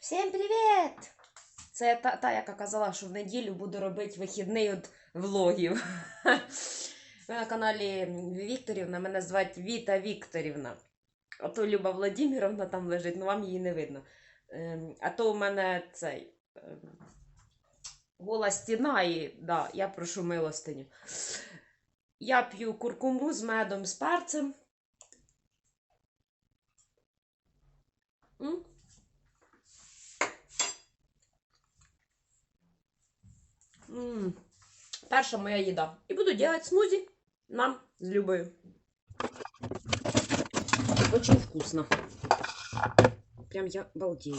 Всім привіт! Це та, та, яка казала, що в неділю буду робити вихідний від влогів. Ви на каналі Вікторівна, мене звати Віта Вікторівна. А то Люба Владимировна там лежить, ну вам її не видно. Ем, А то у мене цей ем, гола стіна, і да, я прошу милостиню. Я п'ю куркуму з медом з перцем. Перша моя їда. І буду робити смузі нам з Любою. Очень вкусно. Прям я балдею.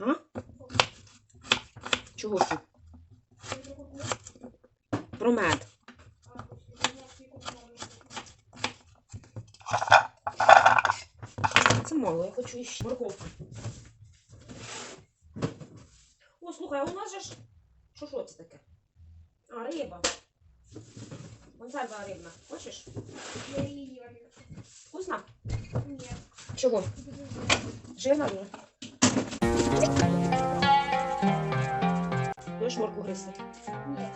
А? Чого ти? Про мед. Це мало, я хочу ще морковку. О, слухай, а у нас же ж. Що що це таке? А, риба. Консерва рибна. Хочеш? Я її Вкусно? Ні. Чого? Жирна ні? Будеш морку гристи? Ні.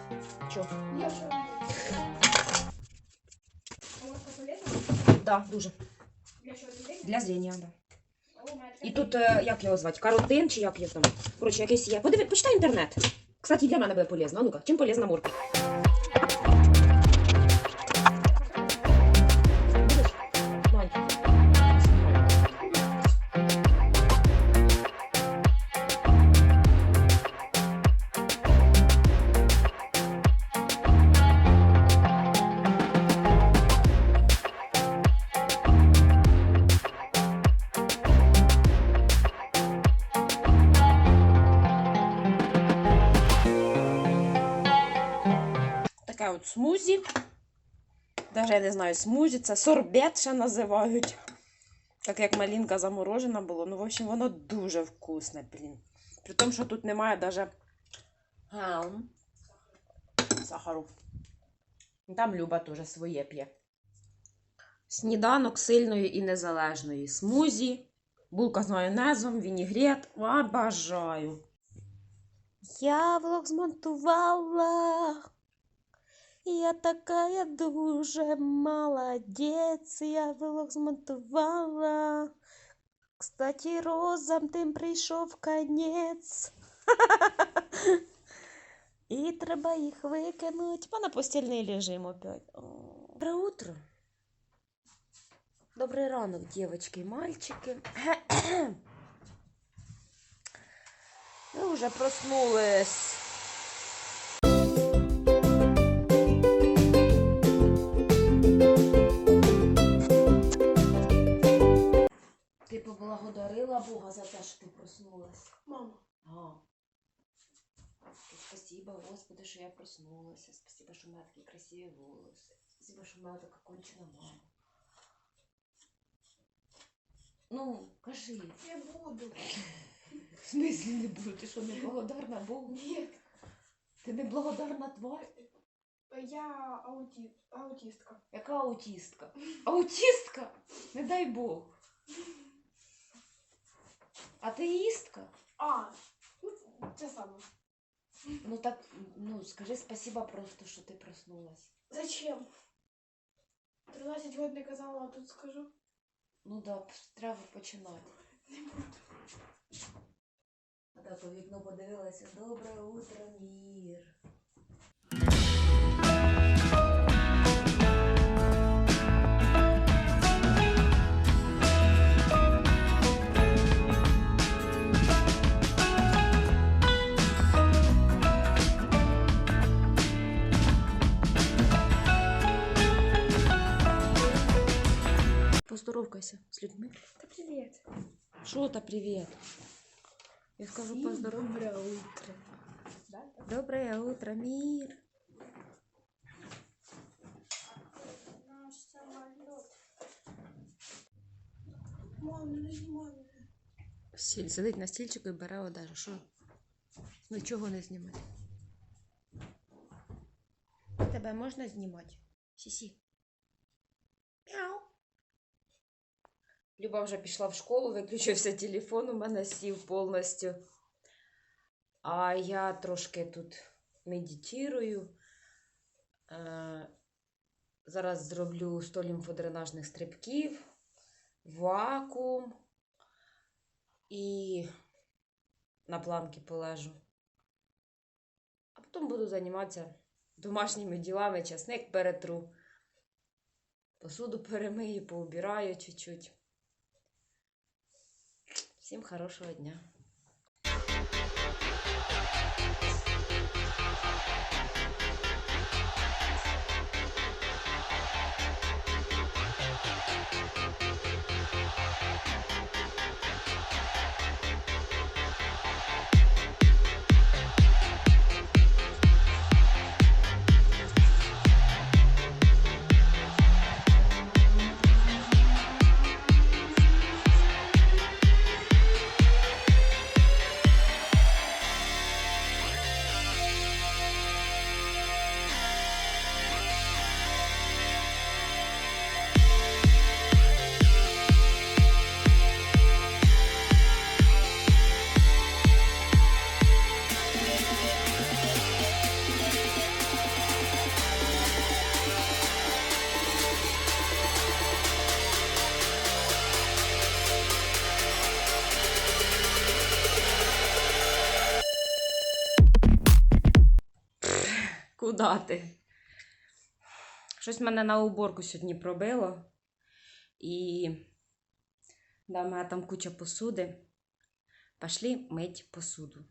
Чого? Я вже? Да, дуже. Для чого людей? Для зріння, да. І тут, е, як його звати? Каротин чи як його там? Коротше, якийсь є. Подиви, почитай інтернет. Кстати, для мене буде полезно. А ну-ка, чим полезна морква? Смузі. Даже я не знаю, смузі, це сорбет ще називають. Так як малинка заморожена було. Ну, в общем, воно дуже вкусне, блін. При тому, що тут немає даже ам, сахару. Там Люба теж своє п'є. Сніданок сильної і незалежної. Смузі, булка з майонезом, вінігрет. Обожаю. Я влог змонтувала. Я такая дуже молодець, я влог змонтувала. Кстати, розам тим прийшов конець. І треба їх викинуть. Бо на постільний режим опять. О. Добре утро. Добрий ранок, дівчатки і мальчики. Ви вже проснулись. Що ти проснулась. Мама. А. Спасибо, Господи, що я проснулася. Спасибо, що мене такі красиві волоси. Спасибо, що в мене така кончена мама. Ну, кажи. Я буду. В смислі не буду? Ти що, не благодарна Богу? Ні. Ти не благодарна тварь? Я ауті... аутістка. Яка аутістка? Аутістка? Не дай Бог. Атеїстка? А, ну, це саме. Ну так, ну скажи спасибо просто, що ти проснулась. Зачем? 13 років не казала, а тут скажу. Ну да, треба починати. Не буду. А так у вікно подивилася. Добре утро, мір. Поздоровкайся з людьми. Та привіт. Що та привіт? Я скажу поздоров. Добре утро. Да? Доброе утро, мир. Наш самоліт. Мам, не знімай мене. Сіль сидить на стільчику і бере одежу. Що? Ну чого не знімати? Тебе можна знімати? Сісі. Мяу. Люба вже пішла в школу, виключився телефон, у мене сів повністю. А я трошки тут медитирую. Е, зараз зроблю 100 лімфодренажних стрибків, вакуум і на планки полежу. А потім буду займатися домашніми ділами, часник перетру. Посуду перемию, поубираю чуть-чуть. Всім хорошого дня. Куда ти? Щось мене на уборку сьогодні пробило. І да, в мене там куча посуди. Пошли мить посуду.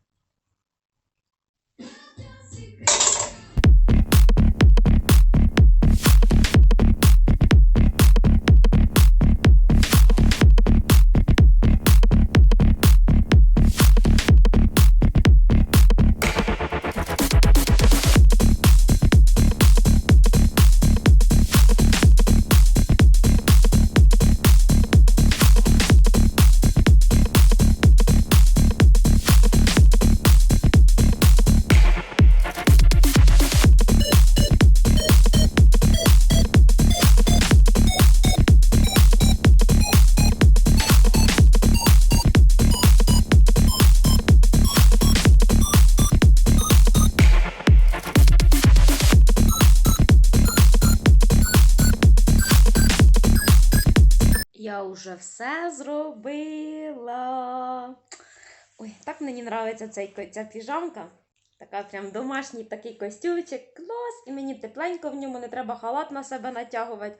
Вже все зробила. Ой, так мені подобається цей, ця піжамка. Така прям домашній такий костюмчик. Клас! І мені тепленько в ньому, не треба халат на себе натягувати.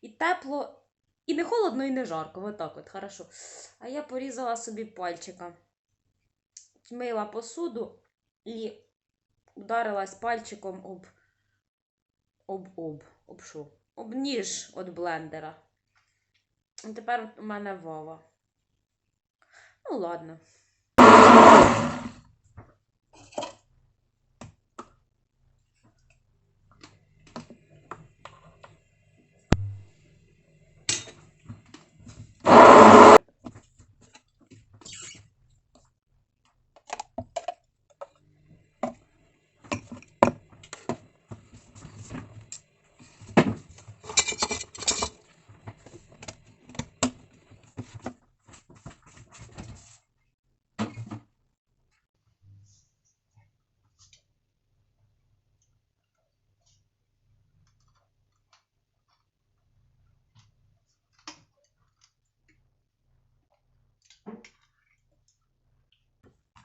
І тепло, і не холодно, і не жарко. Отак от, хорошо. А я порізала собі пальчика. Мила посуду і ударилась пальчиком об. Об об. Об що? Об ніж від блендера. Тепер у мене Вова. Ну, ладно.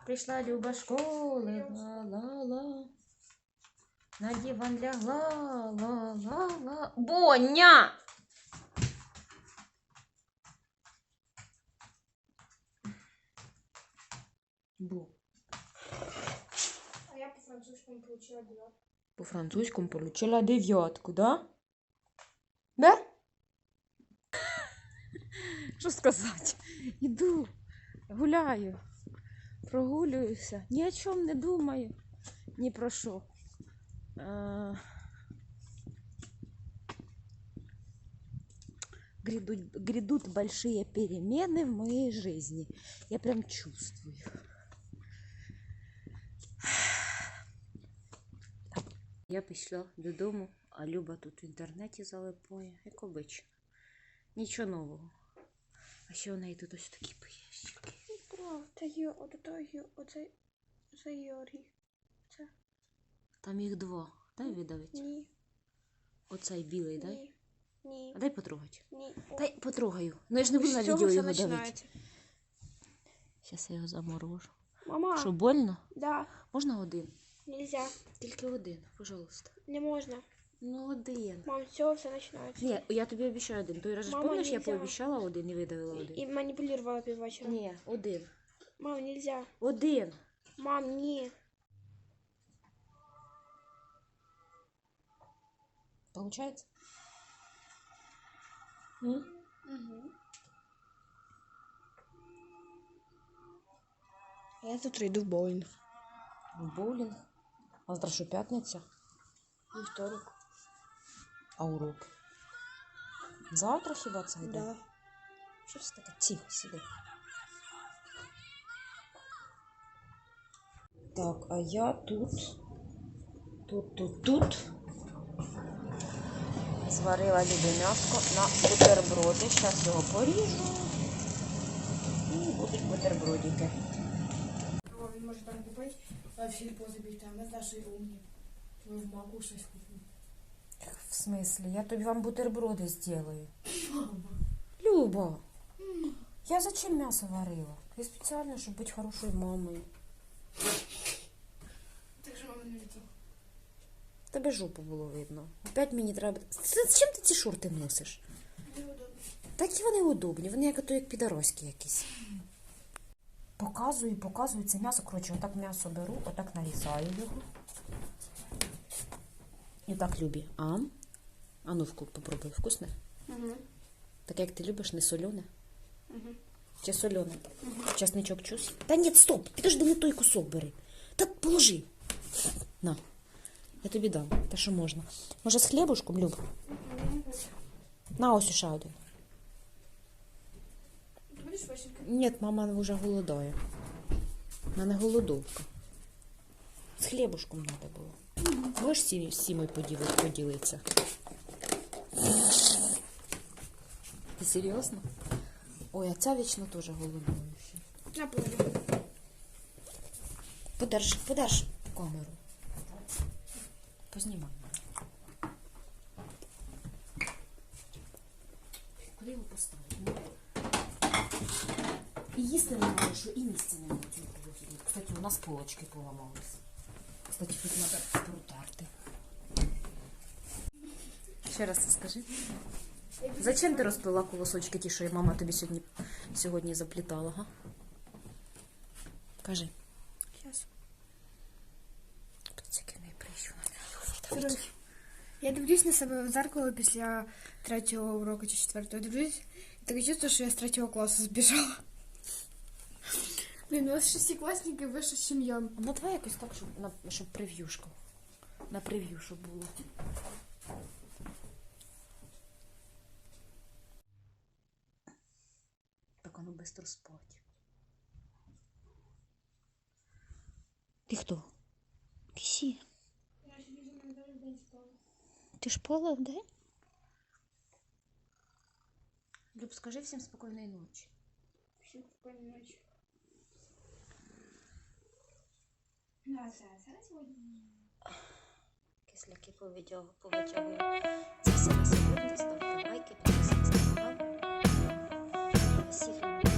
Прийшла Люба школи, ла-ла-ла. На диван лягла, ла-ла-ла. Боня! Бу. А я по французскому получила девятку. По французькому получила дев'ятку, да? Да? Що сказати? Іду, гуляю, прогулююся, ні о чому не думаю, ні про що. А, Грядут, грядут большие в моей жизни. Я прям чувствую. Я пішла додому, а Люба тут в інтернеті залипає, як обично. Нічого нового. А ще у неї тут ось такі Це є, оце, оце, це Георгій. Це. Там їх два. Дай видавити. Ні, Оцей білий, дай. ні, ні, А дай потрогати. ні. Дай потрогаю. Ну я ж не буду на З цього відео все його давити. починається. Зараз я його заморожу. Мама, Що, больно? да, Можна один? нельзя, Тільки один, пожалуйста. не можна. Ну, один. Мам, з цього все починається. Ні, я тобі обіцяю один. Той раз ж Мама, помниш, я нельзя. пообіцяла один і видавила один. І маніпулювала піввечора. Ні, один. Мам, нельзя. Один. Мам, ні. Получается? М? Угу. Я завтра йду в боулінг. В боулінг. А завтра що, п'ятниця? Вівторок. А урок? Завтра хіба це йде? Да. Що це таке? Тихо, сиди. Так, а я тут, тут, тут, тут зварила любе м'яско на бутерброди. Зараз його поріжу. І будуть бутербродики. Він може там купити, а в сільпо забігти, а ми з Дашою умні. Ми в маку щось купимо. В смысле? Я тобі вам бутерброди сделаю. Люба, я зачем м'ясо варила? Я спеціально, щоб бути хорошою мамою. Так що мама не літо. Тебе жопу було видно. Опять мені треба. Зачем ти ці шорти носиш? Такі вони удобні, вони як ото як підароські якісь. Показую, показую це м'ясо. Коротше, отак м'ясо беру, отак нарізаю його. І так любі. А? А ну вку- попробуй, вкусне? Угу. Таке, як ти любиш, не солене. Угу. Чи солене? Часничок чус? Та ні, стоп, підожди, не той кусок бери. Та положи. На. Я тобі дам. Та що можна? Може, з хлібушком, Люб? На ось ще один. Ні, мама вже голодає. У мене голодовка. З хлібушком треба було. Можеш сі, сімою поділи- поділитися? Ти серйозно? Ой, а ця вічно теж голодуюча. На полі. Подерж, подерж камеру. Познімай. Куди його поставити? І їсти немає, що і місця цьому холодильнику. Кстати, у нас полочки поламались. Кстати, тут треба протерти. Ще раз це скажи. Зачем ти розпила колосочки ті, що мама тобі сьогодні, сьогодні заплітала, га? Кажи. Зараз. Пацики не прийшов. Коротше, я дивлюсь на себе в зеркало після третього уроку чи четвертого. Дивлюсь, і таке чувство, що я з третього класу збіжала. Блін, у вас шестикласники вище, ніж я. Ну давай якось так, щоб, на, щоб прев'юшку. На прев'ю, щоб було. Так, а ну быстро спать. Ти хто? Кисі. Ти шпала, да? Люб, скажи всім спокійної ночі. Всім спокійної ночі. Кисляки повитягую. повитягую. Це все на сьогодні. Ставте лайки, підписуйтесь на канал. Всіх люблю.